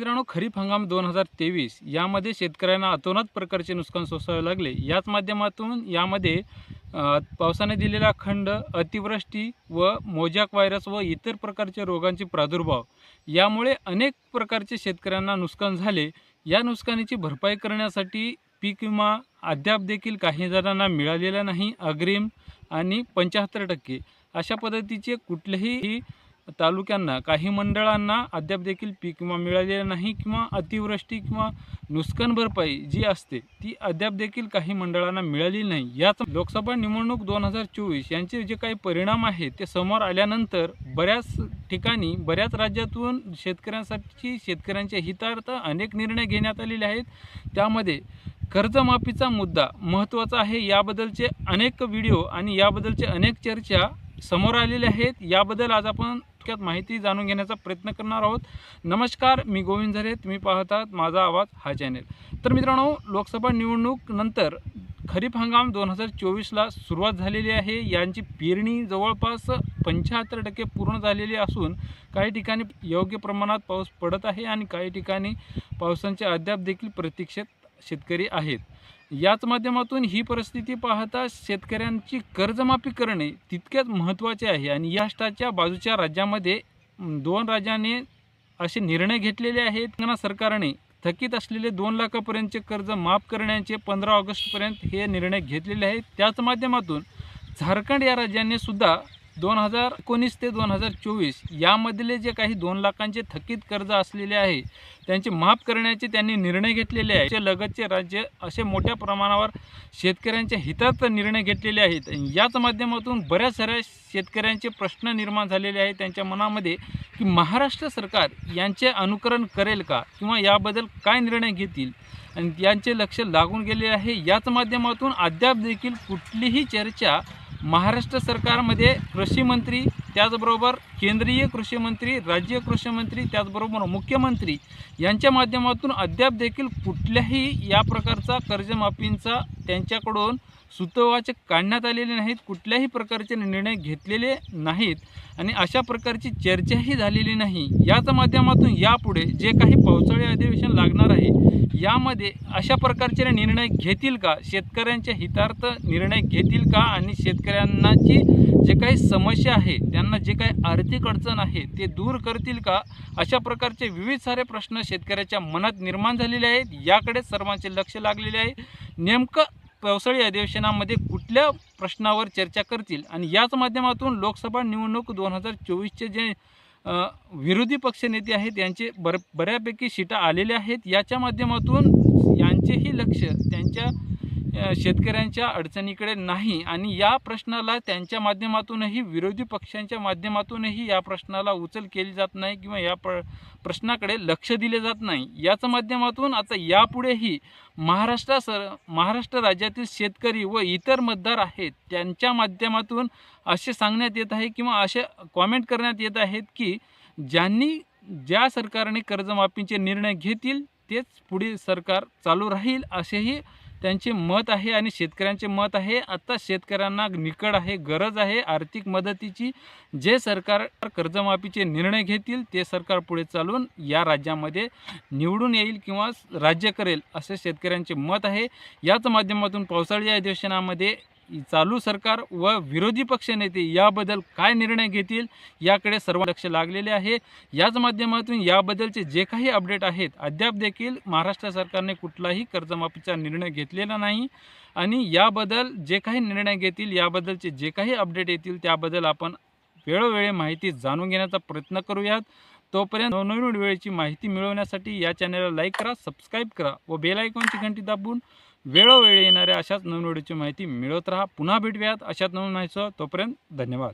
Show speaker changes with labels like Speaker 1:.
Speaker 1: मित्रांनो खरीप हंगाम दोन हजार तेवीस. यामध्ये शेतकऱ्यांना अतोनात प्रकारचे नुकसान सोसावे लागले. याच माध्यमातून यामध्ये पावसाने दिलेला खंड अतिवृष्टी व मोजॅक व्हायरस व इतर प्रकारच्या रोगांचे प्रादुर्भाव यामुळे अनेक प्रकारचे शेतकऱ्यांना नुकसान झाले. या नुकसानीची भरपाई करण्यासाठी पीक विमा अद्याप देखील काही जणांना मिळालेला नाही अग्रिम आणि पंच्याहत्तर टक्के. अशा पद्धतीचे कुठलेही तालुक्यांना काही मंडळांना अद्याप देखील पीक विमा मिळालेला नाही किंवा अतिवृष्टी किंवा नुकसान भरपाई जी असते ती अद्याप देखील काही मंडळांना मिळाली नाही. याच लोकसभा निवडणूक दोन हजार चोवीस यांचे जे काही परिणाम आहेत ते समोर आल्यानंतर बऱ्याच ठिकाणी बऱ्याच राज्यातून शेतकऱ्यांसाठी शेतकऱ्यांच्या हितार्थ अनेक निर्णय घेण्यात आलेले आहेत. त्यामध्ये कर्जमाफीचा मुद्दा महत्त्वाचा आहे याबद्दलचे अनेक व्हिडिओ आणि याबद्दलचे अनेक चर्चा समोर आलेले आहेत. याबद्दल आज आपण थोडक्यात माहिती जाणून घेण्याचा प्रयत्न करणार आहोत. नमस्कार मी गोविंद झरे तुम्ही पाहतात माझा आवाज हा चॅनेल. तर मित्रांनो लोकसभा निवडणूक नंतर खरीप हंगाम दोन हजार चोवीसला सुरुवात झालेली आहे. यांची पेरणी जवळपास पंच्याहत्तर टक्के पूर्ण झालेली असून काही ठिकाणी योग्य प्रमाणात पाऊस पडत आहे आणि काही ठिकाणी पावसांच्या अद्याप देखील प्रतीक्षेत शेतकरी आहेत. याच माध्यमातून ही परिस्थिती पाहता शेतकऱ्यांची कर्जमाफी करणे तितक्याच महत्त्वाचे आहे आणि या बाजूच्या राज्यामध्ये दोन राज्याने असे निर्णय घेतलेले आहेत. तेलंगणा सरकारने थकीत असलेले दोन लाखापर्यंतचे कर्ज माफ करण्याचे पंधरा ऑगस्टपर्यंत हे निर्णय घेतलेले आहेत. त्याच माध्यमातून झारखंड या राज्याने सुद्धा दोन हजार एकोणीस ते दोन हजार चोवीस यामधले जे काही दोन लाखांचे थकीत कर्ज असलेले आहे त्यांचे माफ करण्याचे त्यांनी निर्णय घेतलेले आहे. ते लगतचे राज्य असे मोठ्या प्रमाणावर शेतकऱ्यांच्या हितात निर्णय घेतलेले आहेत. आणि याच माध्यमातून बऱ्याच साऱ्या शेतकऱ्यांचे प्रश्न निर्माण झालेले आहेत. त्यांच्या मनामध्ये की महाराष्ट्र सरकार यांचे अनुकरण करेल का? किंवा याबद्दल काय निर्णय घेतील? आणि यांचे लक्ष लागून गेले आहे. याच माध्यमातून अद्याप देखील कुठलीही चर्चा महाराष्ट्र सरकारमध्ये कृषी मंत्री त्याचबरोबर केंद्रीय कृषी मंत्री राज्य कृषी मंत्री त्याचबरोबर मुख्यमंत्री यांच्या माध्यमातून अद्याप देखील कुठल्याही या प्रकारचा कर्जमाफींचा त्यांच्याकडून सुतवाचे काढण्यात आलेले नाहीत कुठल्याही प्रकारचे निर्णय घेतलेले नाहीत आणि अशा प्रकारची चर्चाही झालेली नाही. याच माध्यमातून यापुढे जे काही पावसाळी अधिवेशन लागणार आहे यामध्ये अशा प्रकारचे निर्णय घेतील का? शेतकऱ्यांच्या हितार्थ निर्णय घेतील का? आणि शेतकऱ्यांनाची जे काही समस्या आहे त्यांना जे काही आर्थिक अडचण आहे ते दूर करतील का? अशा प्रकारचे विविध सारे प्रश्न शेतकऱ्याच्या मनात निर्माण झालेले आहेत. याकडे सर्वांचे लक्ष लागलेले आहे. नेमकं पावसाळी अधिवेशनामध्ये कुठल्या प्रश्नावर चर्चा करतील? आणि याच माध्यमातून लोकसभा निवडणूक दोन हजार चोवीसचे जे विरोधी पक्षनेते आहेत यांचे बर बऱ्यापैकी शिटा आलेल्या आहेत. याच्या माध्यमातून यांचेही लक्ष त्यांच्या शेतकऱ्यांच्या अडचणीकडे नाही आणि या प्रश्नाला त्यांच्या माध्यमातूनही विरोधी पक्षांच्या माध्यमातूनही या प्रश्नाला उचल केली जात नाही किंवा या प्र प्रश्नाकडे लक्ष दिले जात नाही. याच्या माध्यमातून आता यापुढेही महाराष्ट्र सर महाराष्ट्र राज्यातील शेतकरी व इतर मतदार आहेत त्यांच्या माध्यमातून असे सांगण्यात येत आहे किंवा असे कॉमेंट करण्यात येत आहेत की ज्यांनी ज्या सरकारने कर्जमाफीचे निर्णय घेतील तेच पुढील सरकार चालू राहील असेही त्यांचे मत आहे आणि शेतकऱ्यांचे मत आहे. आता शेतकऱ्यांना निकड आहे गरज आहे. आर्थिक मदतीची जे सरकार कर्जमाफीचे निर्णय घेतील ते सरकार पुढे चालून या राज्यामध्ये निवडून येईल किंवा राज्य करेल असे शेतकऱ्यांचे मत आहे. याच माध्यमातून पावसाळी अधिवेशनामध्ये चालू सरकार व विरोधी पक्षनेते याबद्दल काय निर्णय घेतील याकडे सर्व लक्ष लागलेले आहे. याच माध्यमातून याबद्दलचे जे काही अपडेट आहेत अद्याप देखील महाराष्ट्र सरकारने कुठलाही कर्जमाफीचा निर्णय घेतलेला नाही. आणि याबद्दल जे काही निर्णय घेतील याबद्दलचे जे काही अपडेट येतील त्याबद्दल आपण वेळोवेळी माहिती जाणून घेण्याचा प्रयत्न करूयात. तोपर्यंत नवनवीन वेळेची माहिती मिळवण्यासाठी या चॅनलला लाईक करा सबस्क्राईब करा व बेल आयकॉनची घंटी दाबून वेळोवेळी येणाऱ्या अशाच नवीन व्हिडिओची माहिती मिळवत राहा. पुन्हा भेटूयात अशाच नवीन माहिती तोपर्यंत धन्यवाद.